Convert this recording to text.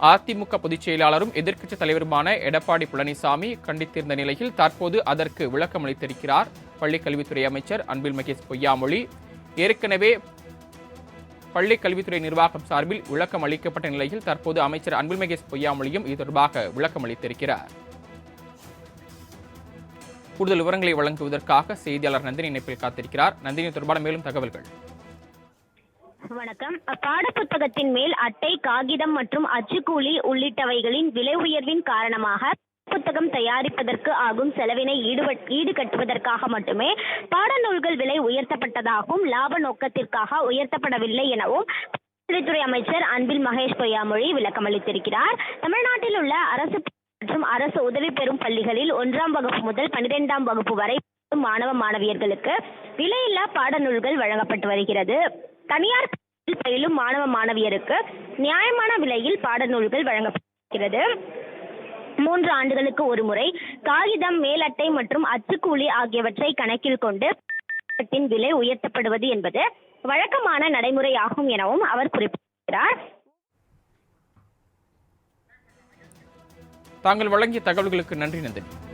அதிமுக பொதுச் செயலாளரும் எதிர்க்கட்சித் தலைவருமான எடப்பாடி பழனிசாமி கண்டித்திருந்த நிலையில் தற்போது அதற்கு விளக்கம் அளித்திருக்கிறார். பள்ளிக்கல்வித்துறை அமைச்சர் அன்பில் மகேஷ் பொய்யாமொழி. ஏற்கனவே பள்ளி கல்வித்துறை நிர்வாகம் சார்பில் விளக்கம் அளிக்கப்பட்ட நிலையில் தற்போது அமைச்சர் அன்பில் மகேஷ் பொய்யாமொழியும் இது தொடர்பாக விளக்கம் அளித்திருக்கிறார். கூடுதல் விவரங்களை வழங்குவதற்காக செய்தியாளர் நந்தினி இணைப்பில் காத்திருக்கிறார். நந்தினி தொடர்பான மேலும் தகவல்கள். வணக்கம். பாடப்புத்தகத்தின் மேல் அட்டை காகிதம் மற்றும் அச்சுக்கூலி உள்ளிட்டவைகளின் விலை உயர்வின் காரணமாக புத்தகம் தயாரிப்பதற்கு ஆகும் செலவினை ஈடுகட்டுவதற்காக மட்டுமே பாடநூல்கள் விலை உயர்த்தப்பட்டதாகவும் லாப நோக்கத்திற்காக உயர்த்தப்படவில்லை எனவும் கல்வித்துறை அமைச்சர் அன்பில் மகேஷ் பொய்யாமொழி விளக்கமளித்திருக்கிறார் தமிழ்நாட்டில் உள்ள அரசு மற்றும் அரசு உதவி பெறும் பள்ளிகளில் ஒன்றாம் வகுப்பு முதல் பனிரெண்டாம் வகுப்பு வரை மாணவ மாணவியர்களுக்கு விலையில்லா பாடநூல்கள் வழங்கப்பட்டு வருகிறது. தனியார் பயிலும் மாணவ மாணவியருக்கு நியாயமான விலையில் பாடநூல்கள் வழங்கப்படுகிறது. மூன்று ஆண்டுகளுக்கு ஒரு முறை காகிதம் மேலட்டை மற்றும் அச்சுக்கூலி ஆகியவற்றை கணக்கில் கொண்டு விலை உயர்த்தப்படுவது என்பது வழக்கமான நடைமுறையாகும் எனவும் அவர் குறிப்பிட்டார் தாங்கள் வழங்கிய தகவல்களுக்கு நன்றி நந்தினி.